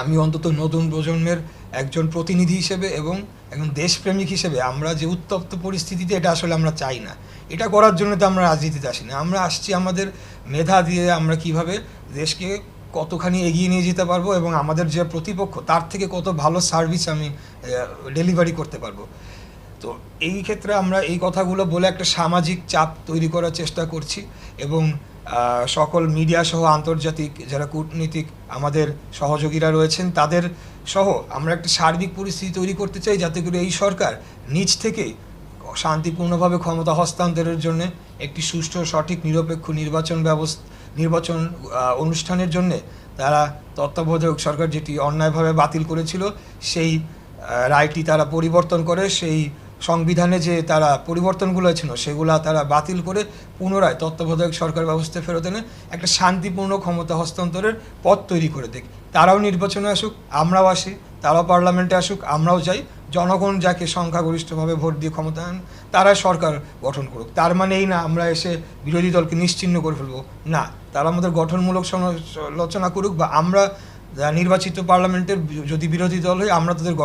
আমি অন্তত নতুন প্রজন্মের একজন প্রতিনিধি হিসেবে এবং একজন দেশপ্রেমিক হিসেবে আমরা যে উত্তপ্ত পরিস্থিতিতে এটা আসলে আমরা চাই না। এটা করার জন্য তো আমরা রাজনীতিতে আসি না আমরা আসছি আমাদের মেধা দিয়ে আমরা কীভাবে দেশকে কতখানি এগিয়ে নিয়ে যেতে পারব এবং আমাদের যে প্রতিপক্ষ, তার থেকে কত ভালো সার্ভিস আমি ডেলিভারি করতে পারব। তো এই ক্ষেত্রে আমরা এই কথাগুলো বলে একটা সামাজিক চাপ তৈরি করার চেষ্টা করছি এবং সকল মিডিয়া সহ আন্তর্জাতিক যারা কূটনীতিক আমাদের সহযোগীরা রয়েছেন তাদের সহ আমরা একটা সার্বিক পরিস্থিতি তৈরি করতে চাই যাতে করে এই সরকার নিজ থেকেই শান্তিপূর্ণভাবে ক্ষমতা হস্তান্তরের জন্য একটি সুষ্ঠু, সঠিক, নিরপেক্ষ নির্বাচন ব্যবস্থা, নির্বাচন অনুষ্ঠানের জন্য তারা তত্ত্বাবধায়ক সরকার যেটি অন্যায়ভাবে বাতিল করেছিল, সেই রায়টি তারা পরিবর্তন করে, সেই সংবিধানে যে তারা পরিবর্তনগুলো ছিল, সেগুলা তারা বাতিল করে পুনরায় তত্ত্বাবধায়ক সরকার ব্যবস্থা ফেরত এনে একটা শান্তিপূর্ণ ক্ষমতা হস্তান্তরের পথ তৈরি করে দেখ তারাও নির্বাচনে আসুক, আমরাও আসি, তারাও পার্লামেন্টে আসুক, আমরাও যাই, জনগণ যাকে সংখ্যাগরিষ্ঠভাবে ভোট দিয়ে ক্ষমতা আন তারা সরকার গঠন করুক। তার মানে এই না, আমরা এসে বিরোধী দলকে নিশ্চিহ্ন করে ফেলব। না, তারা আমাদের গঠনমূলক সমালোচনা করুক বা আমরা নির্বাচিত পার্লামেন্টের যদি বিরোধী দল হই, আমরা তাদের